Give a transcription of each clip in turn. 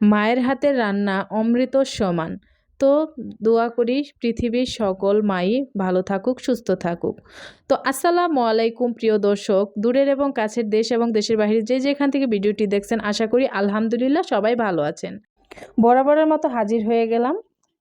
মায়ের হাতের রান্না অমৃত সমান। তো দোয়া করি পৃথিবীর সকল মাই ভালো থাকুক, সুস্থ থাকুক। তো আসসালামু আলাইকুম প্রিয় দর্শক, দূরের এবং কাছের দেশ এবং দেশের বাহিরে যে যেখান থেকে ভিডিওটি দেখছেন, আশা করি আলহামদুলিল্লাহ সবাই ভালো আছেন। বরাবরের মতো হাজির হয়ে গেলাম।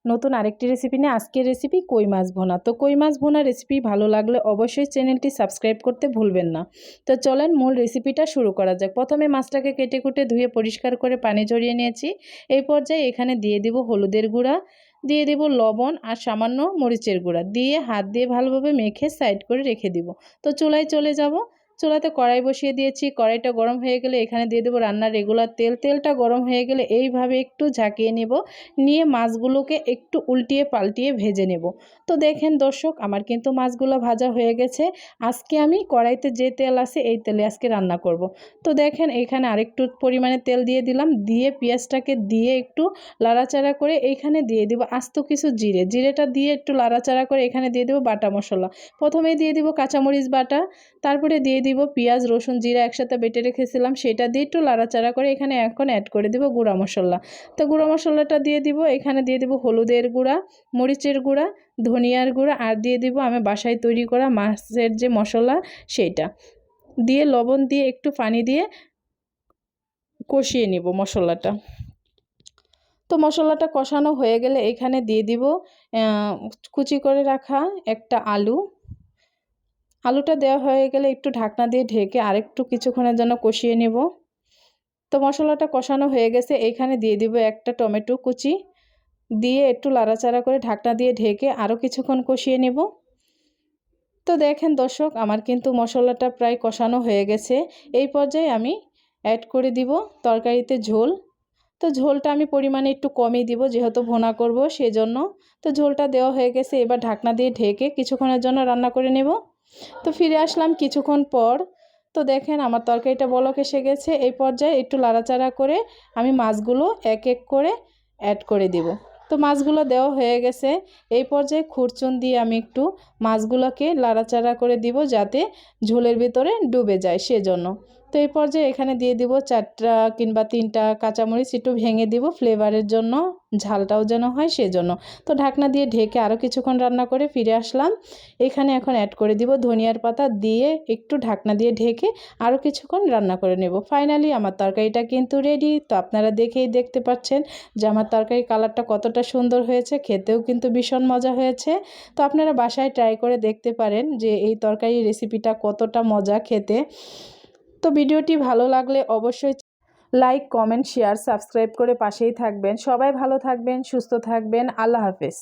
নতুন আরেকটি রেসিপি নিয়ে আজকের রেসিপি কই মাছ ভোনা। তো কই মাছ ভোনা রেসিপি ভালো লাগলে অবশ্যই চ্যানেলটি সাবস্ক্রাইব করতে ভুলবেন না। তো চলেন মূল রেসিপিটা শুরু করা যাক। প্রথমে মাছটাকে কেটে কুটে ধুয়ে পরিষ্কার করে পানি ঝরিয়ে নিয়েছি। এই পর্যায়ে এখানে দিয়ে দিব হলুদের গুঁড়া, দিয়ে দিব লবণ আর সামান্য মরিচের গুঁড়া। দিয়ে হাত দিয়ে ভালোভাবে মেখে সাইড করে রেখে দিব। তো চুলায় চলে যাব। চুলাতে কড়াই বসিয়ে দিয়েছি, কড়াইটা গরম হয়ে গেলে এখানে দিয়ে দেবো রান্নার রেগুলার তেল। তেলটা গরম হয়ে গেলে এইভাবে একটু ঝাঁকিয়ে নেব, নিয়ে মাছগুলোকে একটু উল্টিয়ে পাল্টিয়ে ভেজে নেব। তো দেখেন দর্শক, আমার কিন্তু মাছগুলো ভাজা হয়ে গেছে। আজকে আমি কড়াইতে যে তেল আছে এই তেলে আজকে রান্না করব। তো দেখেন এখানে আরেকটু পরিমাণে তেল দিয়ে দিলাম, দিয়ে পেঁয়াজটাকে দিয়ে একটু লাড়াচাড়া করে এইখানে দিয়ে দিব আস্ত কিছু জিরে। জিরেটা দিয়ে একটু লাড়াচাড়া করে এখানে দিয়ে দেবো বাটা মশলা। প্রথমে দিয়ে দিব কাঁচামরিচ বাটা, তারপরে দিয়ে দিব পেঁয়াজ, রসুন, জিরা একসাথে বেটে রেখেছিলাম, সেটা দিয়ে একটু লাড়াচাড়া করে এখানে এখন অ্যাড করে দিব গুঁড়া মশলা। তো গুঁড়া মশলাটা দিয়ে দিব, এখানে দিয়ে দিব হলুদের গুঁড়া, মরিচের গুঁড়া, ধনিয়ার গুঁড়া, আর দিয়ে দিব আমি বাসায় তৈরি করা মাছের যে মশলা সেইটা দিয়ে লবণ দিয়ে একটু পানি দিয়ে কষিয়ে নিব মশলাটা। তো মশলাটা কষানো হয়ে গেলে এখানে দিয়ে দিব কুচি করে রাখা একটা আলু আলুটা দেওয়া হয়ে গেলে একটু ঢাকনা দিয়ে ঢেকে আরেকটু কিছুক্ষণের জন্য কষিয়ে নেব। তো মশলাটা কষানো হয়ে গেছে এইখানে দিয়ে দিব একটা টমেটো কুচি। দিয়ে একটু লাড়াচাড়া করে ঢাকনা দিয়ে ঢেকে আরও কিছুক্ষণ কষিয়ে নেব। তো দেখেন দর্শক, আমার কিন্তু মশলাটা প্রায় কষানো হয়ে গেছে। এই পর্যায়ে আমি অ্যাড করে দিব তরকারিতে ঝোল। তো ঝোলটা আমি পরিমাণে একটু কমই দিব, যেহেতু ভোনা করব সেজন্য। তো ঝোলটা দেওয়া হয়ে গেছে, এবার ঢাকনা দিয়ে ঢেকে কিছুক্ষণের জন্য রান্না করে নেব। তো ফিরে আসলাম কিছুক্ষণ পর। তো দেখেন আমার তরকারিটা বলক এসে গেছে। এই পর্যায়ে একটু লাড়াচাড়া করে আমি মাছগুলো এক এক করে অ্যাড করে দেব। তো মাছগুলো দেওয়া হয়ে গেছে। এই পর্যায়ে খুরচুন দিয়ে আমি একটু মাছগুলোকে লাড়াচাড়া করে দিব যাতে ঝোলের ভিতরে ডুবে যায় সেজন্য। তো এই পর্যায়ে এখানে দিয়ে দিব চারটা কিংবা তিনটা কাঁচামরিচ একটু ভেঙে দিব ফ্লেভারের জন্য, ঝালটাও যেন হয় সেজন্য। তো ঢাকনা দিয়ে ঢেকে আরও কিছুক্ষণ রান্না করে ফিরে আসলাম। এখানে এখন অ্যাড করে দিব ধনিয়ার পাতা দিয়ে একটু ঢাকনা দিয়ে ঢেকে আরও কিছুক্ষণ রান্না করে নেব। ফাইনালি আমার তরকারিটা কিন্তু রেডি তো আপনারা দেখেই দেখতে পাচ্ছেন যে আমার তরকারি কালারটা কতটা সুন্দর হয়েছে, খেতেও কিন্তু ভীষণ মজা হয়েছে। তো আপনারা বাসায় ট্রাই করে দেখতে পারেন যে এই তরকারি রেসিপিটা কতটা মজা খেতে। তো ভিডিওটি ভালো লাগলে অবশ্যই লাইক, কমেন্ট, শেয়ার, সাবস্ক্রাইব করে পাশেই থাকবেন। সবাই ভালো থাকবেন, সুস্থ থাকবেন। আল্লাহ হাফেজ।